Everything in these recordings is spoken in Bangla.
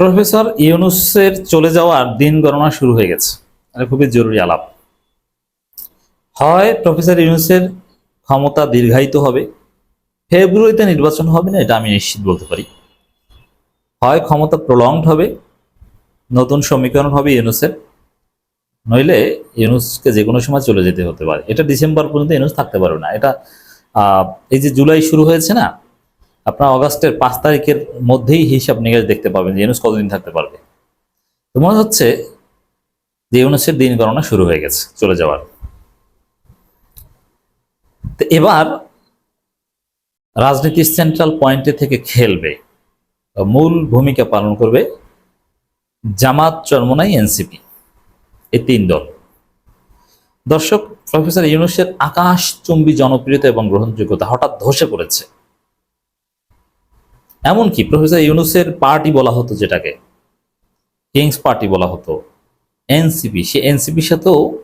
প্রফেসর ইউনুসের চলে যাওয়ার দিন গণনা শুরু হয়ে গেছে। এটা খুবই জরুরি আলাপ। হয় প্রফেসর ইউনুসের ক্ষমতা দীর্ঘায়িত হবে, ফেব্রুয়ারিতে নির্বাচন হবে না, এটা আমি নিশ্চিত বলতে পারি। হয় ক্ষমতা প্রলংড হবে, নতুন সমীকরণ হবে ইউনুসের, নইলে ইউনুসকে যে কোনো সময় চলে যেতে হতে পারে। এটা ডিসেম্বর পর্যন্ত ইউনুস থাকতে পারবে না। এটা এই যে জুলাই শুরু হয়েছে না আপনার অগাস্টের পাঁচ তারিখের মধ্যেই হিসাব নিকাশ দেখতে পাবেন যে ইউনুস কতদিন থাকতে পারবে। তো মনে হচ্ছে যে ইউনুসের দিন গণনা শুরু হয়ে গেছে, চলে যাওয়ার। তো এবার রাজনীতির সেন্ট্রাল পয়েন্টে থেকে খেলবে মূল ভূমিকা পালন করবে জামাত চরমনাই এনসিপি এই তিন দল। দর্শক, প্রফেসর ইউনুসের আকাশ আকাশচুম্বী জনপ্রিয়তা এবং গ্রহণযোগ্যতা হঠাৎ ধসে পড়েছে। এমনকি প্রফেসর ইউনুসের পার্টি বলা হতো যেটাকে, কিংস পার্টি বলা হতো, এনসিপি, সে এনসিপির সাথেও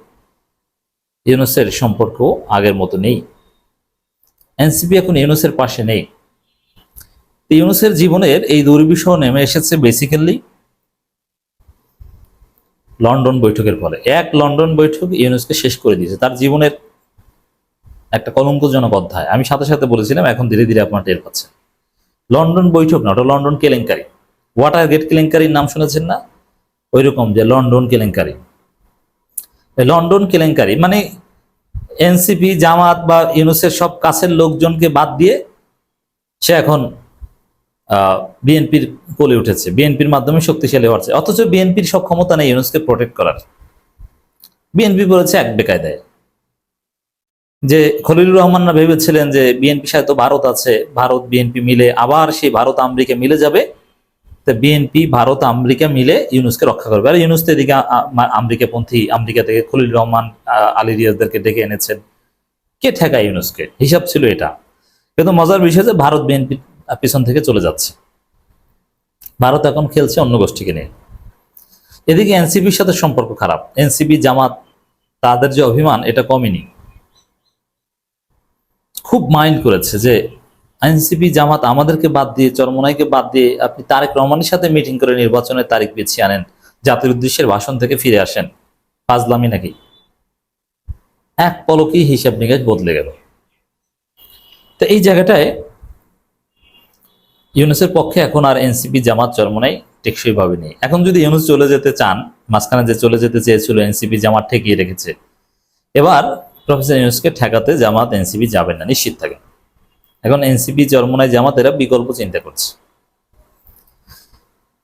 ইউনুসের সম্পর্ক আগের মতো নেই। এনসিপি এখন ইউনুসের পাশে নেই। ইউনুসের জীবনের এই দুর্বিষহ নেমে এসেছে বেসিক্যালি লন্ডন বৈঠকের ফলে। এক লন্ডন বৈঠক ইউনুসকে শেষ করে দিয়েছে। তার জীবনের একটা কলঙ্কজনক অধ্যায়। আমি সাথে সাথে বলেছিলাম, এখন ধীরে ধীরে আপনার টের পাচ্ছেন। লন্ডন বৈঠক না, ওটা লন্ডন কেলেঙ্কারি। ওয়াটার গেট কেলেঙ্কারির নাম শুনেছেন না? ওই রকম যে লন্ডন কেলেঙ্কারি। লন্ডন কেলেঙ্কারি মানে এনসিপি, জামাত বা ইউনুসের সব কাছের লোকজনকে বাদ দিয়ে সে এখন বিএনপির কোলে উঠেছে। বিএনপির মাধ্যমে শক্তিশালী হচ্ছে অথচ বিএনপির সব ক্ষমতা নেই ইউনুসকে প্রোটেক্ট করার। বিএনপি বলেছে এক বেকায়দায়। যে খলিলুর রহমানরা ভেবেছিলেন যে বিএনপি সাথে তো ভারত আছে, ভারত বিএনপি মিলে আবার সেই ভারত আমেরিকা মিলে যাবে, তো বিএনপি ভারত, আমেরিকা মিলে ইউনুসকে রক্ষা করবে। আর ইউনুস তো এদিকে আমেরিকাপন্থী, আমেরিকা থেকে খলিল রহমান আলী রিয়াজদেরকে ডেকে এনেছেন। কে ঠেকায় ইউনুসকে? হিসাব ছিল এটা। কিন্তু মজার বিষয় যে ভারত বিএনপি পিছন থেকে চলে যাচ্ছে। ভারত এখন খেলছে অন্য গোষ্ঠীকে নিয়ে। এদিকে এনসিপির সাথে সম্পর্ক খারাপ। এনসিপি জামাত, তাদের যে অভিমান, এটা কমেনি। খুব মাইন্ড করেছে যে এনসিপি জামাত আমাদেরকে বাদ দিয়ে, চরমনাইকে বাদ দিয়ে আপনি তারেক রহমানের সাথে মিটিং করে নির্বাচনের তারিখ পিছিয়ে আনেন, জাতির উদ্দেশ্যের ভাষণ থেকে ফিরে আসেন। ফাজলামি নাকি? এক পলকেই হিসাব নিকাশ বদলে গেল। তো এই জায়গাটায় ইউনুসের পক্ষে এখন আর এনসিপি, জামাত, চরমনাই টেকসই ভাবে নেই। এখন যদি ইউনুস চলে যেতে চান, মাঝখানে যে চলে যেতে চেয়েছিল, এনসিপি, জামাত ঠেকিয়ে রেখেছে। এবার প্রফেসর ইউনুসকে ঠেকাতে জামাত এনসিপি যাবেন না, নিশ্চিত থাকেন এখন এনসিপি চরমনাই জামাত এরা বিকল্প চিন্তা করছে।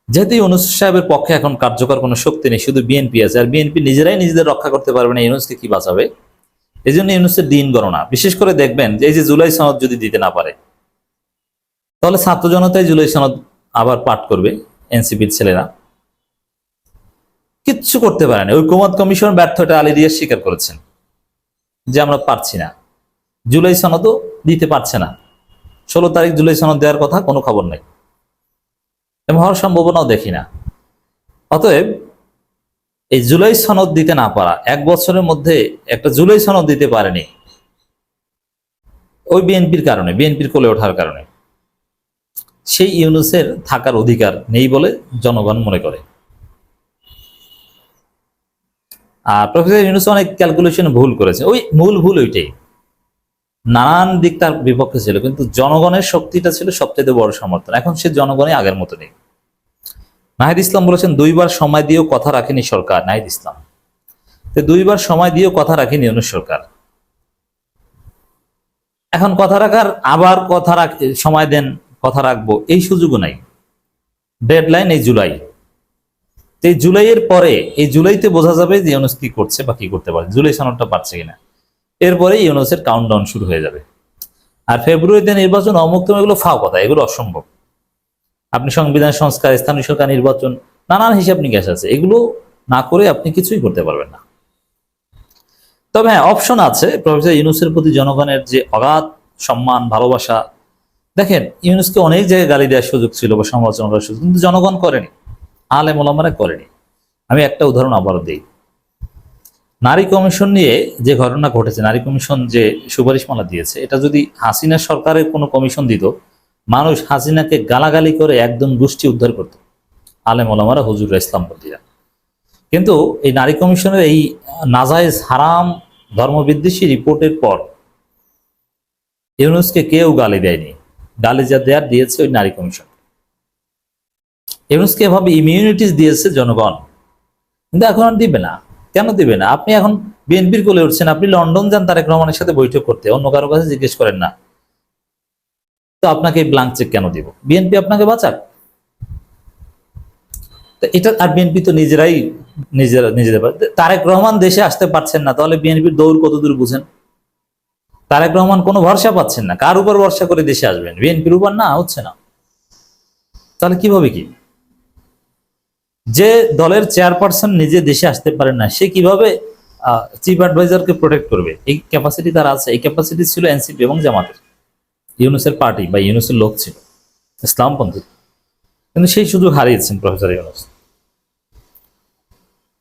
যেহেতু ইউনুস সাহেবের পক্ষে এখন কার্যকর কোনো শক্তি নেই, শুধু বিএনপি আছে, আর বিএনপি নিজেরাই নিজেদের রক্ষা করতে পারবে না, ইউনুসকে কি বাঁচাবে? এই জন্য ইউনুসের দিন গণনা। বিশেষ করে দেখবেন যে এই যে জুলাই সনদ যদি দিতে না পারে, তাহলে ছাত্র জনতাই জুলাই সনদ আবার পাঠ করবে এনসিপির ছেলেরা। কিচ্ছু করতে পারেনি কুমত কমিশন ব্যর্থটা আলী রিয়াজ স্বীকার করেছেন। যে আমরা পারছি না। জুলাই সনদও দিতে পারছে না। ষোলো তারিখ জুলাই সনদ দেওয়ার কথা কোনো খবর নেই। এবং হওয়ার সম্ভাবনাও দেখি না। অতএব এই জুলাই সনদ দিতে না পারা, এক বছরের মধ্যে একটা জুলাই সনদ দিতে পারেনি, ওই বিএনপির কারণে, বিএনপির কোলে ওঠার কারণে। সেই ইউনুসের থাকার অধিকার নেই বলে জনগণ মনে করে। আর প্রফেসর ইউনুস অনেক ক্যালকুলেশন ভুল করেছে। ওই মূল ভুল ওইটাই। নানান দিক তার বিপক্ষে ছিল, কিন্তু জনগণের শক্তিটা ছিল সবচেয়ে বড় সমর্থন। এখন সে জনগণই আগের মতো নেই। নাহিদ ইসলাম বলেছেন, দুইবার সময় দিয়েও কথা রাখেনি সরকার। নাহিদ ইসলাম। তো দুইবার সময় দিয়েও কথা রাখেনি ইউনুস সরকার। এখন কথা রাখার, আবার কথা রাখ, সময় দেন, কথা রাখব, এই সুযোগও নাই। ডেডলাইন এই জুলাই। তো এই জুলাইয়ের পরে, এই জুলাইতে বোঝা যাবে যে ইউনুস কি করছে বা কি করতে পারে। জুলাই সনদটা পারছে কিনা। এরপরে ইউনুসের কাউন্টডাউন শুরু হয়ে যাবে। আর ফেব্রুয়ারিতে নির্বাচন অমুক্ত এগুলো ফাও কথা, এগুলো অসম্ভব। আপনি সংবিধান, সংস্কার, স্থানীয় সরকার, নির্বাচন, নানান হিসাব নিকাশ আছে। এগুলো না করে আপনি কিছুই করতে পারবেন না। তবে হ্যাঁ অপশন আছে। প্রফেসর ইউনুসের প্রতি জনগণের যে অগাধ সম্মান, ভালোবাসা, দেখেন, ইউনুসকে অনেক জায়গায় গালি দেওয়ার সুযোগ ছিল বা সমালোচনা করার সুযোগ, কিন্তু জনগণ করেনি। আলেম ওলামারা করেনি। আমি একটা উদাহরণ আবারও দিই। নারী কমিশন নিয়ে যে ঘটনা ঘটেছে, নারী কমিশন যে সুপারিশমালা দিয়েছে, এটা যদি হাসিনা সরকারের কোনো কমিশন দিত, মানুষ হাসিনাকে গালাগালি করে একদম গোষ্ঠী উদ্ধার করত, আলেম ওলামারা হুজুরা ইসলামপন্থীরা। কিন্তু এই নারী কমিশনের এই নাজায়েজ হারাম ধর্মবিদ্বেষী রিপোর্টের পর ইউনুসকে কেউ গালি দেয়নি। গালি যা দেয়ার দিয়েছে ওই নারী কমিশন। ইউনুসকে এভাবে ইমিউনিটিস দিয়েছে জনগণ। কিন্তু এখন আর দিবে না। কেন দিবে না? আপনি এখন বিএনপির কোলে উঠছেন, আপনি লন্ডন যান, তারেক রহমানের সাথে বৈঠক করতে, অন্য কারও কাছে জিজ্ঞেস করেন না। তো আপনাকে ব্লাঙ্ক চেক কেন দিব? বিএনপি আপনাকে বাঁচাক। তো এটা, আর বিএনপি তো নিজেরাই, নিজেরা, নিজেদের তারেক রহমান দেশে আসতে পারছেন না, তাহলে বিএনপির দৌড় কতদূর বুঝেন? তারেক রহমান কোনো ভরসা পাচ্ছেন না। কার উপর ভরসা করে দেশে আসবেন? বিএনপির উপর না, হচ্ছে না। তাহলে কীভাবে কি? যে দলের চেয়ারপারসন নিজে দেশে আসতে পারেন না, সে কীভাবে চিফ অ্যাডভাইজারকে প্রোটেক্ট করবে? এই ক্যাপাসিটি তার আছে, এই ক্যাপাসিটি ছিল এনসিপি এবং জামাতের, ইউনুসের পার্টি বা ইউনুসের লোক ছিল, ইসলামপন্থী। কিন্তু সেই সুযোগ হারিয়েছেন প্রফেসর ইউনুস।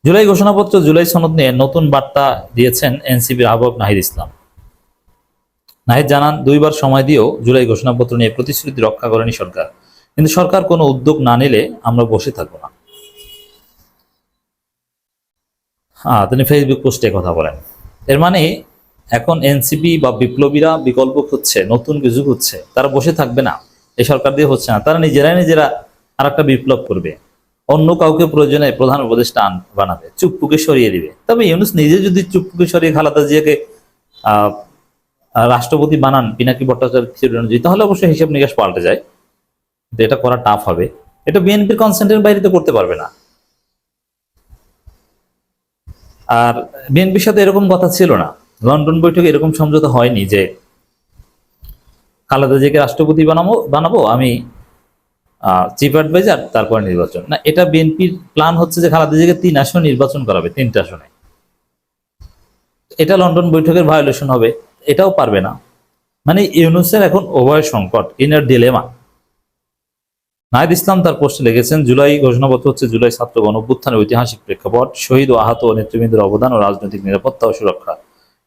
জুলাই ঘোষণাপত্র, জুলাই সনদ নিয়ে নতুন বার্তা দিয়েছেন এনসিপির আহ্বায়ক নাহিদ ইসলাম। নাহিদ জানান, দুইবার সময় দিয়েও জুলাই ঘোষণাপত্র নিয়ে প্রতিশ্রুতি রক্ষা করেনি সরকার। কিন্তু সরকার কোনো উদ্যোগ না নিলে আমরা বসে থাকব না। হ্যাঁ তিনি ফেসবুক পোস্টে কথা বলেন। এর মানে এখন এনসিপি বা বিপ্লবীরা বিকল্প খুঁজছে, নতুন কিছু খুঁজছে, তারা বসে থাকবে না, এই সরকার দিয়ে হচ্ছে না, তারা নিজেরাই নিজেরা আর একটা বিপ্লব করবে। অন্য কাউকে প্রয়োজনে প্রধান উপদেষ্টা বানাবে, চুপ্পুকে সরিয়ে দিবে। তবে ইউনুস নিজে যদি চুপ্পুকে সরিয়ে খালাদা জিয়াকে রাষ্ট্রপতি বানান, পিনাকি ভট্টাচার্য তাহলে অবশ্যই হিসাব নিকাশ পাল্টে যায়। এটা করা টাফ হবে। এটা বিএনপির কনসেন্টের বাইরে তো করতে পারবে না। আর বিএনপির সাথে এরকম কথা ছিল না। লন্ডন বৈঠকে এরকম সমঝোতা হয়নি যে খালেদা জিয়াকে রাষ্ট্রপতি বানাবো বানাবো, আমি চিফ অ্যাডভাইজার তারপর নির্বাচন। না, এটা বিএনপির প্ল্যান হচ্ছে যে খালেদা জিয়াকে তিন আসনে নির্বাচন করাবে, তিনটা আসনে। এটা লন্ডন বৈঠকের ভায়োলেশন হবে, এটাও পারবে না। মানে ইউনুসের এখন উভয় সংকট ইনার ডিলেমা নাহিদ ইসলাম তার পোস্টে লিখেছেন, জুলাই ঘোষণাপত্র হচ্ছে জুলাই ছাত্র গণ অভ্যুত্থানের ঐতিহাসিক প্রেক্ষাপট, শহীদ ও আহত ও নেতৃবৃন্দের অবদান ও রাজনৈতিক নিরাপত্তা ও সুরক্ষা।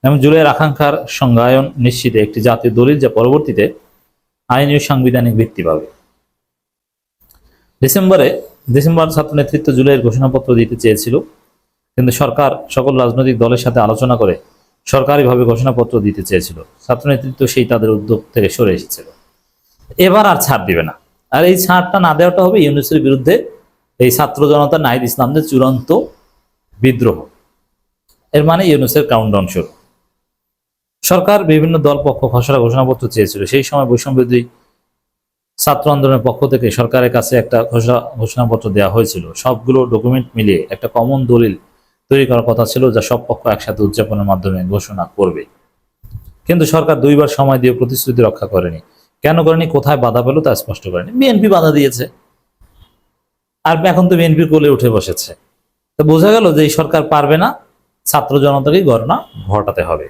এবং জুলাইয়ের আকাঙ্ক্ষার সংজ্ঞায়ন নিশ্চিতে একটি জাতীয় দলিল যা পরবর্তীতে আইনি ও সাংবিধানিক ভিত্তি পাবে। ডিসেম্বরে, ডিসেম্বর ছাত্র নেতৃত্ব জুলাইয়ের ঘোষণাপত্র দিতে চেয়েছিল, কিন্তু সরকার সকল রাজনৈতিক দলের সাথে আলোচনা করে সরকারিভাবে ঘোষণাপত্র দিতে চেয়েছিল। ছাত্র নেতৃত্ব সেই তাদের উদ্যোগ থেকে সরে এসেছিল। এবার আর ছাড় দিবে না। আর এই ছাড়টা না দেওয়াটা হবে ইউনুসের বিরুদ্ধে এই ছাত্র জনতা নাহিদ ইসলামদের চূড়ান্ত বিদ্রোহ। এর মানে ইউনুসের কাউন্টডাউন শুরু। সরকার বিভিন্ন দল, পক্ষ, খসড়া ঘোষণাপত্র চেয়েছিল। সেই সময় বৈষম্যবিরোধী ছাত্র আন্দোলনের পক্ষ থেকে সরকারের কাছে একটা ঘোষণা ঘোষণাপত্র দেওয়া হয়েছিল। সবগুলো ডকুমেন্ট মিলিয়ে একটা কমন দলিল তৈরি করার কথা ছিল যা সব পক্ষ একসাথে উদযাপনের মাধ্যমে ঘোষণা করবে। কিন্তু সরকার দুইবার সময় দিয়ে প্রতিশ্রুতি রক্ষা করেনি। কেন করেনি? কোথায় বাধা পেল তা স্পষ্ট করেনি। বিএনপি বাধা দিয়েছে। আর এখন তো বিএনপি কোলে উঠে বসেছে। তো বোঝা গেল যে এই সরকার পারবে না। ছাত্র জনতাকে গণনা ঘটাতে হবে।